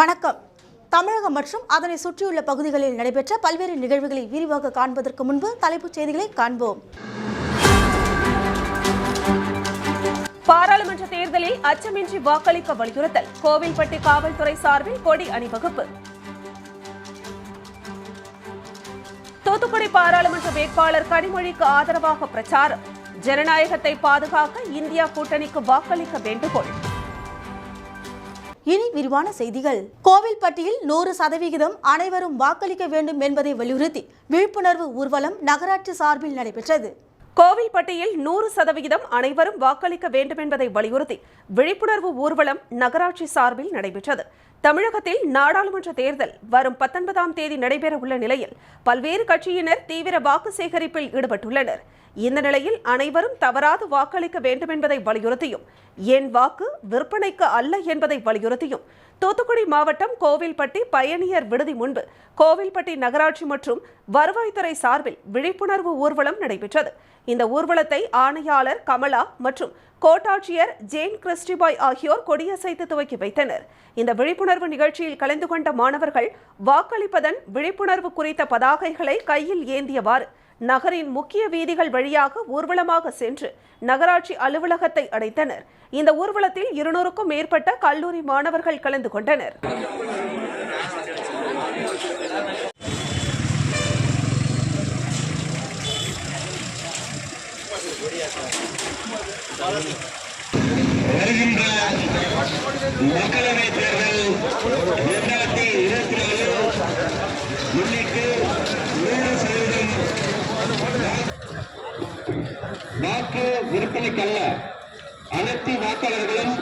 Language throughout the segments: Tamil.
வணக்கம். தமிழகம் மற்றும் அதனை சுற்றியுள்ள பகுதிகளில் நடைபெற்ற பல்வேறு நிகழ்வுகளை விரிவாக காண்பதற்கு முன்பு தலைப்புச் செய்திகளை காண்போம். பாராளுமன்ற தேர்தலில் அச்சமின்றி வாக்களிக்க வலியுறுத்தல். கோவில்பட்டி காவல்துறை சார்பில் கொடி அணிவகுப்பு. தூத்துக்குடி பாராளுமன்ற வேட்பாளர் கனிமொழிக்கு ஆதரவாக பிரச்சாரம். ஜனநாயகத்தை பாதுகாக்க இந்தியா கூட்டணிக்கு வாக்களிக்க வேண்டுகோள். இனி விரிவான செய்திகள். கோவில்பட்டியில் நூறு சதவிகிதம் அனைவரும் வாக்களிக்க வேண்டும் என்பதை வலியுறுத்தி விழிப்புணர்வு ஊர்வலம் நகராட்சி சார்பில் நடைபெற்றது. கோவில்பட்டியில் நூறு சதவிகிதம் அனைவரும் வாக்களிக்க வேண்டும் என்பதை வலியுறுத்தி விழிப்புணர்வு ஊர்வலம் நகராட்சி சார்பில் நடைபெற்றது. தமிழகத்தில் நாடாளுமன்ற தேர்தல் வரும் பத்தொன்பதாம் தேதி நடைபெற உள்ள நிலையில் பல்வேறு கட்சியினர் தீவிர வாக்கு சேகரிப்பில் ஈடுபட்டுள்ளனர். இந்த நிலையில் அனைவரும் தவறாது வாக்களிக்க வேண்டும் என்பதை வலியுறுத்தியும் என் வாக்கு விற்பனைக்கு அல்ல என்பதை வலியுறுத்தியும் தூத்துக்குடி மாவட்டம் கோவில்பட்டி பயணியர் விடுதி முன்பு கோவில்பட்டி நகராட்சி மற்றும் வருவாய்த்துறை சார்பில் விழிப்புணர்வு ஊர்வலம் நடைபெற்றது. இந்த ஊர்வலத்தை ஆணையாளர் கமலா மற்றும் கோட்டாட்சியர் ஜேன் கிறிஸ்டிபாய் ஆகியோர் கொடியசைத்து துவக்கி வைத்தனர். இந்த விழிப்புணர்வு நிகழ்ச்சியில் கலந்து கொண்ட மாணவர்கள் வாக்களிப்பதன் விழிப்புணர்வு குறித்த பதாகைகளை கையில் ஏந்தியவாறு நகரின் முக்கிய வீதிகள் வழியாக ஊர்வலமாக சென்று நகராட்சி அலுவலகத்தை அடைத்தனர். இந்த ஊர்வலத்தில் இருநூறுக்கும் மேற்பட்ட கல்லூரி மாணவர்கள் கலந்து கொண்டனர். வருகின்ற தேர்தல் இரண்டாயிரத்தி இருபத்தி நாலு முன்னிட்டு நூறு சதவீதம் வாக்கு விற்பனைக்கல்ல. அனைத்து வாக்காளர்களும்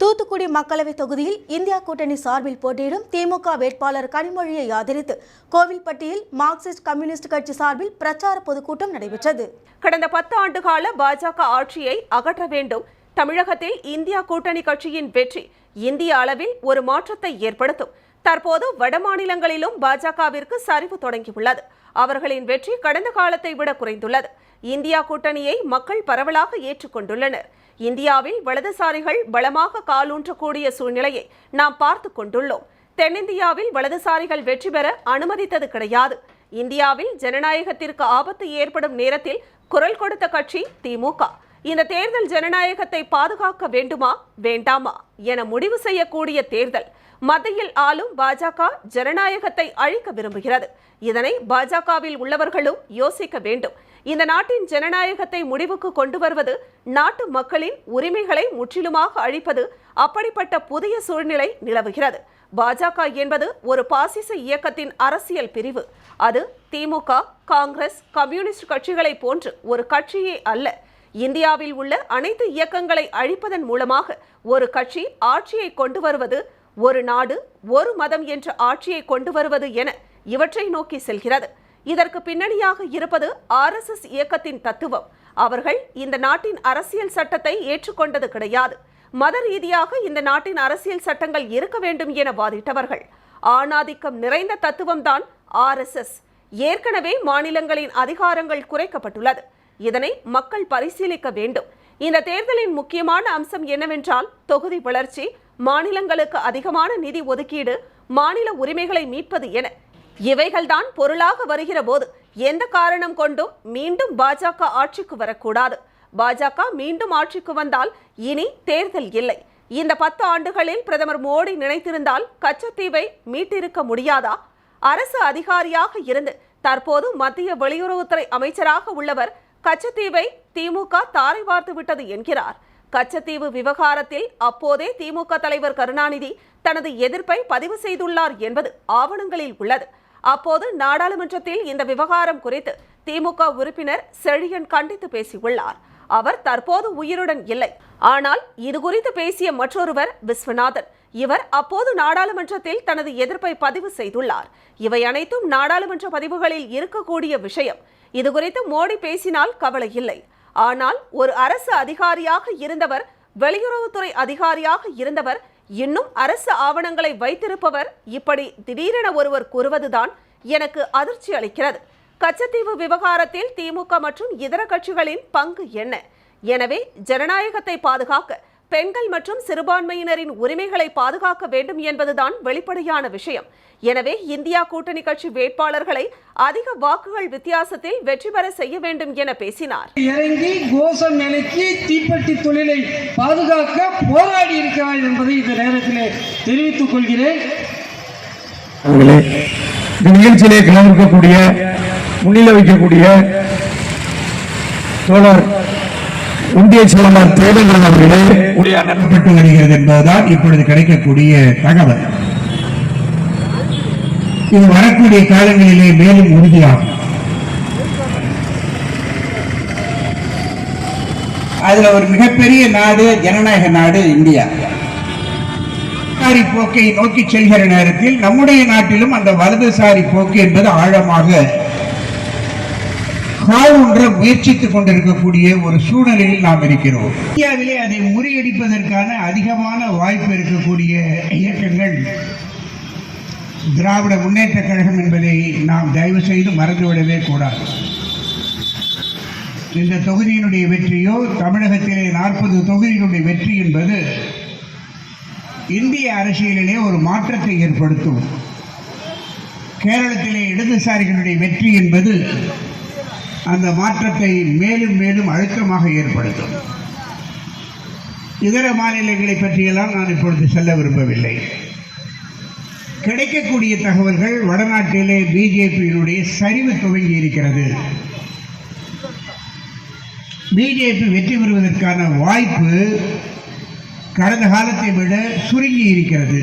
தூத்துக்குடி மக்களவை தொகுதியில் இந்தியா கூட்டணி சார்பில் போட்டியிடும் திமுக வேட்பாளர் கனிமொழியை ஆதரித்து கோவில்பட்டியில் மார்க்சிஸ்ட் கம்யூனிஸ்ட் கட்சி சார்பில் பிரச்சார பொதுக்கூட்டம் நடைபெற்றது. கடந்த பத்து ஆண்டுகால பாஜக ஆட்சியை அகற்ற வேண்டும். தமிழகத்தில் இந்தியா கூட்டணி கட்சியின் வெற்றி இந்திய அளவில் ஒரு மாற்றத்தை ஏற்படுத்தும். தற்போது வடமாநிலங்களிலும் பாஜகவிற்கு சரிவு தொடங்கியுள்ளது. அவர்களின் வெற்றி கடந்த காலத்தை விட குறைந்துள்ளது. இந்தியா கூட்டணியை மக்கள் பரவலாக ஏற்றுக்கொண்டுள்ளனர். இந்தியாவில் வலதுசாரிகள் பலமாக காலூன்றக்கூடிய சூழ்நிலையை நாம் பார்த்து கொண்டுள்ளோம். தென்னிந்தியாவில் வலதுசாரிகள் வெற்றி பெற அனுமதித்தது கிடையாது. இந்தியாவில் ஜனநாயகத்திற்கு ஆபத்து ஏற்படும் நேரத்தில் குரல் கொடுத்த கட்சி திமுக இந்த தேர்தல் ஜனநாயகத்தை பாதுகாக்க வேண்டுமா வேண்டாமா என முடிவு செய்யக்கூடிய தேர்தல் மத்தியில் ஆளும் பாஜக ஜனநாயகத்தை அழிக்க விரும்புகிறது. இதனை பாஜகவில் உள்ளவர்களும் யோசிக்க வேண்டும். இந்த நாட்டின் ஜனநாயகத்தை முடிவுக்கு கொண்டு வருவது நாட்டு மக்களின் உரிமைகளை முற்றிலுமாக அழிப்பது அப்படிப்பட்ட புதிய சூழ்நிலை நிலவுகிறது. பாஜக என்பது ஒரு பாசிச இயக்கத்தின் அரசியல் பிரிவு. அது திமுக காங்கிரஸ் கம்யூனிஸ்ட் கட்சிகளை போன்று ஒரு கட்சியே அல்ல. இந்தியாவில் உள்ள அனைத்து இயக்கங்களை அழிப்பதன் மூலமாக ஒரு கட்சி ஆட்சியை கொண்டு வருவது ஒரு நாடு ஒரு மதம் என்ற ஆட்சியை கொண்டு வருவது என இவற்றை நோக்கி செல்கிறது. இதற்கு பின்னணியாக இருப்பது ஆர்எஸ்எஸ் இயக்கத்தின் தத்துவம். அவர்கள் இந்த நாட்டின் அரசியல் சட்டத்தை ஏற்றுக்கொண்டது கிடையாது. மத ரீதியாக இந்த நாட்டின் அரசியல் சட்டங்கள் இருக்க வேண்டும் என வாதிட்டவர்கள். ஆணாதிக்கம் நிறைந்த தத்துவம்தான் ஆர்எஸ்எஸ் ஏற்கனவே மாநிலங்களின் அதிகாரங்கள் குறைக்கப்பட்டுள்ளது. இதனை மக்கள் பரிசீலிக்க வேண்டும். இந்த தேர்தலின் முக்கியமான அம்சம் என்னவென்றால் தொகுதி வளர்ச்சி மாநிலங்களுக்கு அதிகமான நிதி ஒதுக்கீடு மாநில உரிமைகளை மீட்பது என. இவைகள்தான் பொருளாக வருகிற போது எந்த காரணம் கொண்டும் மீண்டும் பாஜக ஆட்சிக்கு வரக்கூடாது. பாஜக மீண்டும் ஆட்சிக்கு வந்தால் இனி தேர்தல் இல்லை. இந்த பத்து ஆண்டுகளில் பிரதமர் மோடி நினைத்திருந்தால் கச்சத்தீவை மீட்டிருக்க முடியாதா? அரசு அதிகாரியாக இருந்து தற்போது மத்திய வெளியுறவுத்துறை அமைச்சராக உள்ளவர் கச்சத்தீவை திமுக தாரை வார்த்து விட்டது என்கிறார். கச்சத்தீவு விவகாரத்தில் அப்போதே திமுக தலைவர் கருணாநிதி தனது எதிர்ப்பை பதிவு செய்துள்ளார் என்பது ஆவணங்களில் உள்ளது. அப்போது நாடாளுமன்றத்தில் இந்த விவகாரம் குறித்து திமுக உறுப்பினர் செழியன் கண்டித்து பேசியுள்ளார். அவர் தற்போது உயிருடன் இல்லை. ஆனால் இது குறித்து பேசிய மற்றொருவர் விஸ்வநாதன். இவர் அப்போது நாடாளுமன்றத்தில் தனது எதிர்ப்பை பதிவு செய்துள்ளார். இவை அனைத்தும் நாடாளுமன்ற பதிவுகளில் இருக்கக்கூடிய விஷயம். இது குறித்து மோடி பேசினால் கவலை இல்லை ஆனால் ஒரு அரசு அதிகாரியாக இருந்தவர் வெளியுறவுத்துறை அதிகாரியாக இருந்தவர் இன்னும் அரசு ஆவணங்களை வைத்திருப்பவர் இப்படி திடீரென ஒருவர் கூறுவதுதான் எனக்கு அதிர்ச்சி அளிக்கிறது. கச்சத்தீவு விவகாரத்தில் திமுக மற்றும் இதர கட்சிகளின் பங்கு என்ன? எனவே ஜனநாயகத்தை பாதுகாக்க பெண்கள் மற்றும் சிறுபான்மையினரின் உரிமைகளை பாதுகாக்க வேண்டும் என்பதுதான் வெளிப்படையான விஷயம். எனவே இந்தியா கூட்டணி கட்சி வேட்பாளர்களை அதிக வாக்குகள் வித்தியாசத்தில் வெற்றி பெற செய்ய வேண்டும் என பேசினார். இறங்கி கோஷம் நிலைக்கு தீப்பெட்டி தொழிலை பாதுகாக்க போராடி இருக்கிறார் என்பதை இந்த நேரத்தில் தெரிவித்துக் கொள்கிறேன். இந்த நிகழ்ச்சியிலே கலந்திருக்கக்கூடிய முன்னிலை வைக்கக்கூடிய தோழர் ஒன்றிய செயலாளர் தேவேந்திரன் அவர்களே உடைய அனுப்பப்பட்டு வருகிறது என்பதுதான் இப்பொழுது கிடைக்கக்கூடிய தகவல். இது வரக்கூடிய காலங்களிலே மேலும் உறுதியாகும். அதுல ஒரு மிகப்பெரிய நாடு ஜனநாயக நாடு இந்தியா. வலதுசாரி போக்கை நோக்கி செல்கிற நேரத்தில் நம்முடைய நாட்டிலும் அந்த வலதுசாரி போக்கு என்பது ஆழமாக காலூன்ற முயற்சித்துக் கொண்டிருக்கக்கூடிய ஒரு சூழ்நிலையில் நாம் இருக்கிறோம். இந்தியாவிலே அதை முறியடிப்பதற்கான அதிகமான வாய்ப்பு இருக்கக்கூடிய இயக்கங்கள் திராவிட முன்னேற்ற கழகம் என்பதை நாம் தயவு செய்து மறந்துவிடவே கூடாது. இந்த தொகுதியினுடைய வெற்றியோ தமிழகத்திலே நாற்பது தொகுதியினுடைய வெற்றி என்பது இந்திய அரசியலிலே ஒரு மாற்றத்தை ஏற்படுத்தும். கேரளத்திலே இடதுசாரிகளுடைய வெற்றி என்பது அந்த மாற்றத்தை மேலும் மேலும் அழுத்தமாக ஏற்படுத்தும். இதர மாநிலங்களை பற்றியெல்லாம் நான் இப்பொழுது செல்ல விரும்பவில்லை. கிடைக்கக்கூடிய தகவல்கள் வடநாட்டிலே பிஜேபியினுடைய சரிவு துவங்கி இருக்கிறது. பிஜேபி வெற்றி பெறுவதற்கான வாய்ப்பு கடந்த காலத்தை விட சுருங்கி இருக்கிறது.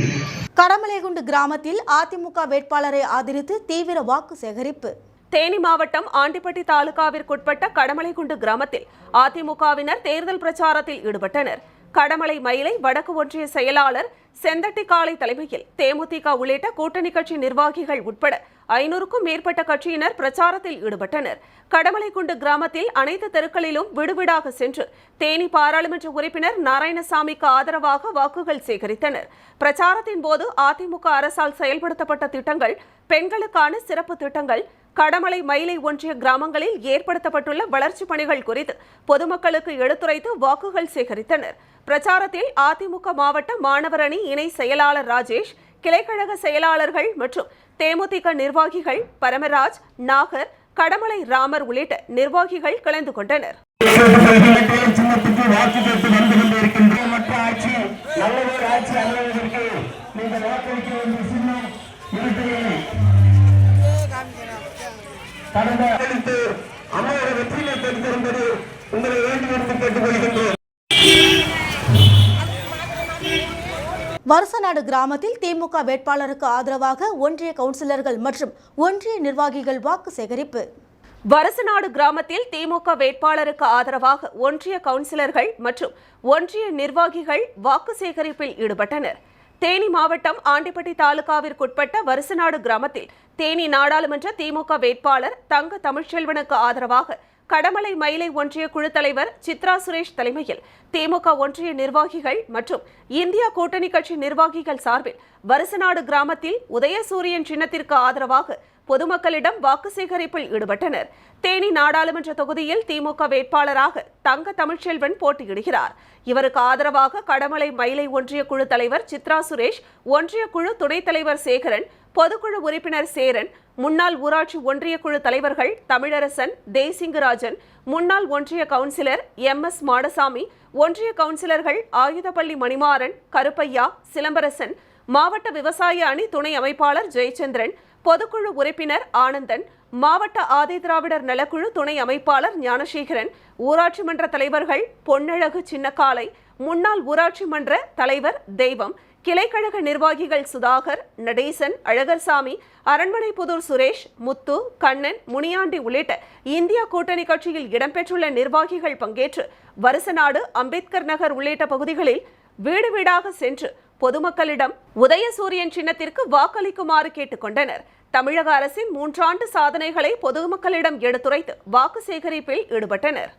கடமலைகுண்டு கிராமத்தில் அதிமுக வேட்பாளரை ஆதரித்து தீவிர வாக்கு சேகரிப்பு. தேனி மாவட்டம் ஆண்டிப்பட்டி தாலுகாவிற்குட்பட்ட கடமலைக்குண்டு கிராமத்தில் அதிமுகவினர் தேர்தல் பிரச்சாரத்தில் ஈடுபட்டனர். கடமலை மயிலை வடக்கு ஒன்றிய செயலாளர் செந்தட்டி காளை தலைமையில் தேமுதிக உள்ளிட்ட கூட்டணி கட்சி நிர்வாகிகள் உட்பட ஐநூறுக்கும் மேற்பட்ட கட்சியினர் பிரச்சாரத்தில் ஈடுபட்டனர். கடமலைக்குண்டு கிராமத்தில் அனைத்து தெருக்களிலும் விடுவிடாக சென்று தேனி பாராளுமன்ற உறுப்பினர் நாராயணசாமிக்கு ஆதரவாக வாக்குகள் சேகரித்தனர். பிரச்சாரத்தின் போது அதிமுக அரசால் செயல்படுத்தப்பட்ட திட்டங்கள் பெண்களுக்கான சிறப்பு திட்டங்கள் கடமலை மயிலை ஒன்றிய கிராமங்களில் ஏற்படுத்தப்பட்டுள்ள வளர்ச்சிப் பணிகள் குறித்து பொதுமக்களுக்கு எடுத்துரைத்து வாக்குகள் சேகரித்தனர் பிரச்சாரத்தில் அதிமுக மாவட்ட மாணவர் அணி இணை செயலாளர் ராஜேஷ் கிளைக்கழக செயலாளர்கள் மற்றும் தேமுதிக நிர்வாகிகள் பரமராஜ் நாகர் கடமலை ராமர் உள்ளிட்ட நிர்வாகிகள் கலந்து கொண்டனர் மற்ற ஆட்சி நல்லதொரு ஆட்சி கடந்த அளித்து அம்மாவோட வெற்றியை பெற்றிருந்தது உங்களை வேண்டி விரும்பி கேட்டுக்கொள்கின்றோம். வருசநாடு கிராமத்தில் திமுக வேட்பாளருக்கு ஆதரவாக ஒன்றிய கவுன்சிலர்கள் மற்றும் ஒன்றிய நிர்வாகிகள் வாக்கு சேகரிப்பு. வரசநாடு கிராமத்தில் திமுக வேட்பாளருக்கு ஆதரவாக ஒன்றிய கவுன்சிலர்கள் மற்றும் ஒன்றிய நிர்வாகிகள் வாக்கு சேகரிப்பில் ஈடுபட்டனர். தேனி மாவட்டம் ஆண்டிப்பட்டி தாலுகாவிற்குட்பட்ட வருசநாடு கிராமத்தில் தேனி நாடாளுமன்ற திமுக வேட்பாளர் தங்க தமிழ்ச்செல்வனுக்கு ஆதரவாக கடமலை மயிலை ஒன்றிய குழு தலைவர் சித்ரா சுரேஷ் தலைமையில் திமுக ஒன்றிய நிர்வாகிகள் மற்றும் இந்தியா கூட்டணி கட்சி நிர்வாகிகள் சார்பில் வருசநாடு கிராமத்தில் உதயசூரியன் சின்னத்திற்கு ஆதரவாக பொதுமக்களிடம் வாக்கு சேகரிப்பில் ஈடுபட்டனர். தேனி நாடாளுமன்ற தொகுதியில் திமுக வேட்பாளராக தங்க தமிழ்ச்செல்வன் போட்டியிடுகிறார். இவருக்கு ஆதரவாக கடமலை மயிலை ஒன்றிய குழு தலைவர் சித்ரா சுரேஷ் ஒன்றிய குழு துணைத் தலைவர் சேகரன் பொதுக்குழு உறுப்பினர் சேரன் முன்னாள் ஊராட்சி ஒன்றிய குழு தலைவர்கள் தமிழரசன் தேசிங்கராஜன் முன்னாள் ஒன்றிய கவுன்சிலர் எம். எஸ். மாடசாமி ஒன்றிய கவுன்சிலர்கள் ஆயுதப்பள்ளி மணிமாறன் கருப்பையா சிலம்பரசன் மாவட்ட விவசாய அணி துணை அமைப்பாளர் ஜெயச்சந்திரன் பொதுக்குழு உறுப்பினர் ஆனந்தன் மாவட்ட ஆதி திராவிடர் நலக்குழு துணை அமைப்பாளர் ஞானசேகரன் ஊராட்சி மன்ற தலைவர்கள் பொன்னழகு சின்னக்காலை முன்னாள் ஊராட்சி மன்ற தலைவர் தெய்வம் கிளைக்கழக நிர்வாகிகள் சுதாகர் நடேசன் அழகர்சாமி அரண்மனைப்புதூர் சுரேஷ் முத்து கண்ணன் முனியாண்டி உள்ளிட்ட இந்தியா கூட்டணி கட்சியில் இடம்பெற்றுள்ள நிர்வாகிகள் பங்கேற்று வருசநாடு அம்பேத்கர் நகர் உள்ளிட்ட பகுதிகளில் வீடு வீடாக சென்று பொதுமக்களிடம் உதயசூரியன் சின்னத்திற்கு வாக்களிக்குமாறு கேட்டுக்கொண்டனர். தமிழக அரசின் மூன்றாண்டு சாதனைகளை பொதுமக்களிடம் எடுத்துரைத்து வாக்கு சேகரிப்பில் ஈடுபட்டனர்.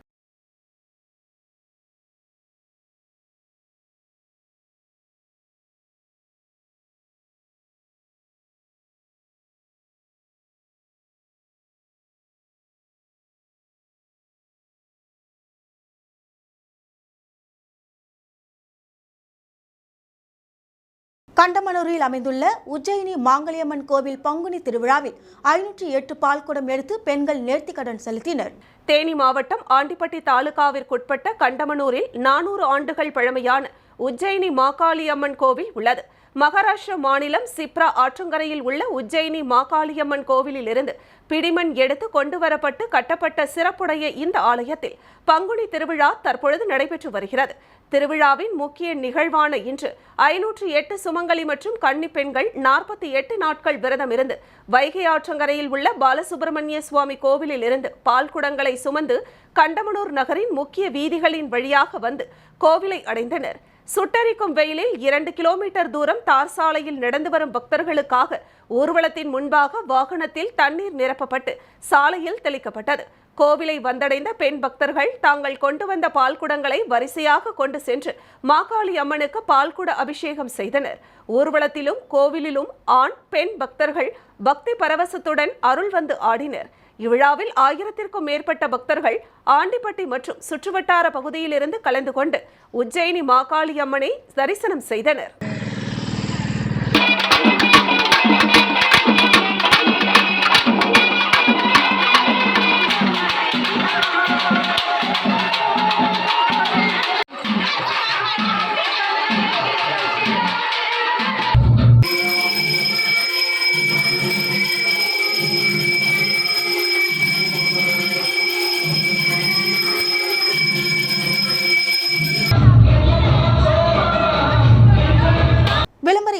கண்டமனூரில் அமைந்துள்ள உஜ்ஜயினி மாங்கலியம்மன் கோவில் பங்குனி திருவிழாவில் ஐநூற்றி எட்டு பால்குடம் எடுத்து பெண்கள் நேர்த்திக்கடன் செலுத்தினர். தேனி மாவட்டம் ஆண்டிப்பட்டி தாலுகாவிற்குட்பட்ட கண்டமனூரில் நானூறு ஆண்டுகள் பழமையான உஜ்ஜயினி மாகாளியம்மன் கோவில் உள்ளது. மகாராஷ்டிர மாநிலம் சிப்ரா ஆற்றங்கரையில் உள்ள உஜ்ஜயினி மாகாளியம்மன் கோவிலில் இருந்து பிடிமண் எடுத்து கொண்டு வரப்பட்டு கட்டப்பட்ட சிறப்புடைய இந்த ஆலயத்தில் பங்குனி திருவிழா தற்பொழுது நடைபெற்று வருகிறது. திருவிழாவின் முக்கிய நிகழ்வான இன்று ஐநூற்று எட்டு சுமங்கலி மற்றும் கன்னி பெண்கள் நாற்பத்தி எட்டு நாட்கள் விரதம் இருந்து வைகை ஆற்றங்கரையில் உள்ள பாலசுப்பிரமணிய சுவாமி கோவிலில் இருந்து பால் குடங்களை சுமந்து கண்டமனூர் நகரின் முக்கிய வீதிகளின் வழியாக வந்து கோவிலை அடைந்தனர். சுட்டரிக்கும் வெயிலில் இரண்டு கிலோமீட்டர் தூரம் தார் சாலையில் நடந்து வரும் பக்தர்களுக்காக ஊர்வலத்தின் முன்பாக வாகனத்தில் தண்ணீர் நிரப்பப்பட்டு சாலையில் தெளிக்கப்பட்டது. கோவிலை வந்தடைந்த பெண் பக்தர்கள் தாங்கள் கொண்டு வந்த பால்குடங்களை வரிசையாக கொண்டு சென்று மாகாளி அம்மனுக்கு பால்குட அபிஷேகம் செய்தனர். ஊர்வலத்திலும் கோவிலிலும் ஆண் பெண் பக்தர்கள் பக்தி பரவசத்துடன் அருள் வந்து ஆடினர். இவ்விழாவில் ஆயிரத்திற்கும் மேற்பட்ட பக்தர்கள் ஆண்டிப்பட்டி மற்றும் சுற்றுவட்டார பகுதியிலிருந்து கலந்து கொண்டு உஜ்ஜயினி மாகாளி அம்மனை தரிசனம் செய்தனர்.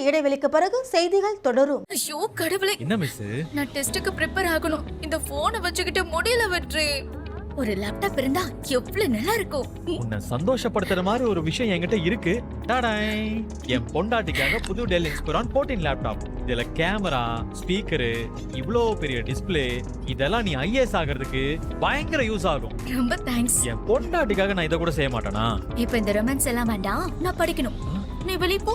இடைவெளிக்கு பிறகு செய்திகள் தொடரும். ஐயோ கடவுளே. என்ன மிஸ் நான் டெஸ்டுக்கு ப்ரிப்பேர் ஆகணும். இந்த போனை வச்சுக்கிட்டு முடியல வெற்றி. ஒரு லேப்டாப் இருந்தா எவ்வளவு நல்லா இருக்கும். உன்னை சந்தோஷப்படுத்துற மாதிரி ஒரு விஷயம் என்கிட்ட இருக்கு. டாடாய். என் பொண்டாட்டிக்காக புது டெல் இன்ஸ்பிரான் 14 லேப்டாப் இதுல கேமரா ஸ்பீக்கரு இவ்ளோ பெரிய டிஸ்ப்ளே இதெல்லாம் நீ ஐஏஎஸ் ஆகிறதுக்கு பயங்கர யூஸ் ஆகும். ரொம்ப தேங்க்ஸ் என் பொண்டாட்டிக்காக நான் இதை கூட செய்ய மாட்டேனா? இப்போ இந்த ரொமான்ஸ் எல்லாம் வேண்டாம். நான் படிக்கணும். நீ வெளிய போ.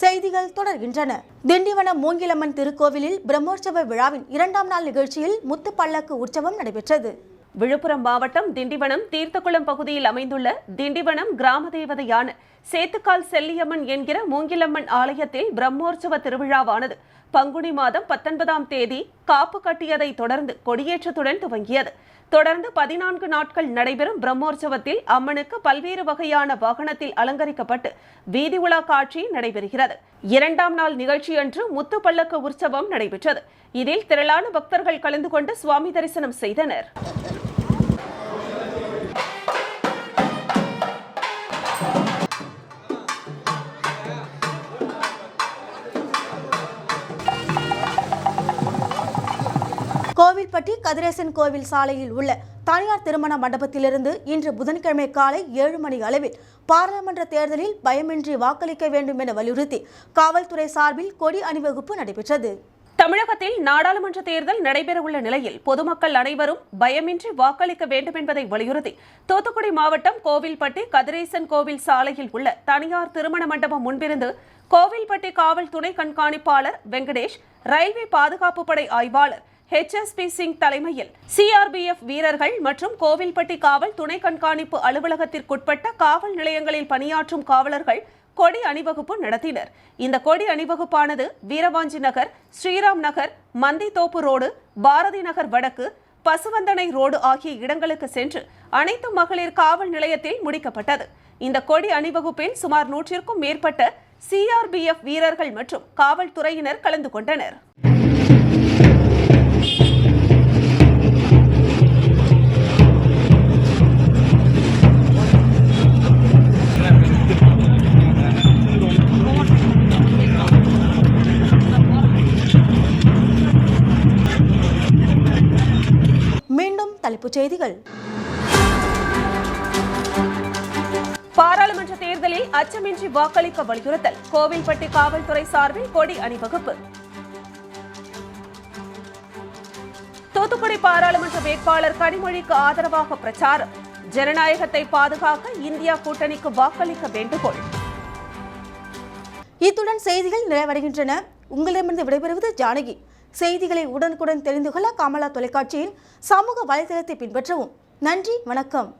செய்திகள் தொடர்கின்றன. திண்டிவனம் மூங்கிலம்மன் திருக்கோவிலில் பிரம்மோற்சவ விழாவின் இரண்டாம் நாள் நிகழ்ச்சியில் முத்து பல்லக்கு உற்சவம் நடைபெற்றது. விழுப்புரம் மாவட்டம் திண்டிவனம் தீர்த்தக்குளம் பகுதியில் அமைந்துள்ள திண்டிவனம் கிராம தேவதையான சேத்துக்கால் செல்லியம்மன் என்கிற மூங்கிலம்மன் ஆலயத்தில் பிரம்மோற்சவ திருவிழாவானது பங்குனி மாதம் பத்தொன்பதாம் தேதி காப்பு கட்டியதை தொடர்ந்து கொடியேற்றத்துடன் துவங்கியது. தொடர்ந்து பதினான்கு நாட்கள் நடைபெறும் பிரம்மோற்சவத்தில் அம்மனுக்கு பல்வேறு வகையான வாகனத்தில் அலங்கரிக்கப்பட்டு வீதி உலா காட்சி நடைபெறுகிறது. இரண்டாம் நாள் நிகழ்ச்சியன்று முத்து பல்லக்கு உற்சவம் நடைபெற்றது. இதில் திரளான பக்தர்கள் கலந்து கொண்டு சுவாமி தரிசனம் செய்தனர். கோவில்பட்டி கதிரேசன் கோவில் சாலையில் உள்ள தனியார் திருமண மண்டபத்திலிருந்து இன்று புதன்கிழமை காலை ஏழு மணி அளவில் பாராளுமன்ற தேர்தலில் பயமின்றி வாக்களிக்க வேண்டும் என வலியுறுத்தி காவல்துறை சார்பில் கொடி அணிவகுப்பு நடைபெற்றது. தமிழகத்தில் நாடாளுமன்ற தேர்தல் நடைபெறவுள்ள நிலையில் பொதுமக்கள் அனைவரும் பயமின்றி வாக்களிக்க வேண்டும் என்பதை வலியுறுத்தி தூத்துக்குடி மாவட்டம் கோவில்பட்டி கதிரேசன் கோவில் சாலையில் உள்ள தனியார் திருமண மண்டபம் முன்பிருந்து கோவில்பட்டி காவல் துணை கண்காணிப்பாளர் வெங்கடேஷ் ரயில்வே பாதுகாப்பு படை ஆய்வாளர் ஹெச்எஸ்பி சிங் தலைமையில் சிஆர்பிஎஃப் வீரர்கள் மற்றும் கோவில்பட்டி காவல் துணை கண்காணிப்பு அலுவலகத்திற்குட்பட்ட காவல் நிலையங்களில் பணியாற்றும் காவலர்கள் கொடி அணிவகுப்பு நடத்தினர். இந்த கொடி அணிவகுப்பானது வீரவாஞ்சி நகர் ஸ்ரீராம் நகர் மந்தித்தோப்பு ரோடு பாரதி நகர் வடக்கு பசுவந்தனை ரோடு ஆகிய இடங்களுக்கு சென்று அனைத்து மகளிர் காவல் நிலையத்தில் முடிக்கப்பட்டது. இந்த கொடி அணிவகுப்பில் சுமார் நூற்றிற்கும் மேற்பட்ட சிஆர்பிஎஃப் வீரர்கள் மற்றும் காவல்துறையினர் கலந்து கொண்டனர். அச்சமின்றி வாக்களிக்க வலியுறுத்தல். கோவில்பட்டி காவல்துறை சார்பில் கொடி அணிவகுப்பு. தூத்துக்குடி பாராளுமன்ற வேட்பாளர் கனிமொழிக்கு ஆதரவாக பிரச்சாரம். ஜனநாயகத்தை பாதுகாக்க இந்தியா கூட்டணிக்கு வாக்களிக்க வேண்டுகோள். இத்துடன் செய்திகள் நிறைவடைகின்றன. உங்களிடமிருந்து விடைபெறுவது ஜானகி. செய்திகளை உடனுக்குடன் தெரிந்து கொள்ள கமலா தொலைக்காட்சியின் சமூக வலைதளத்தை பின்பற்றவும். நன்றி வணக்கம்.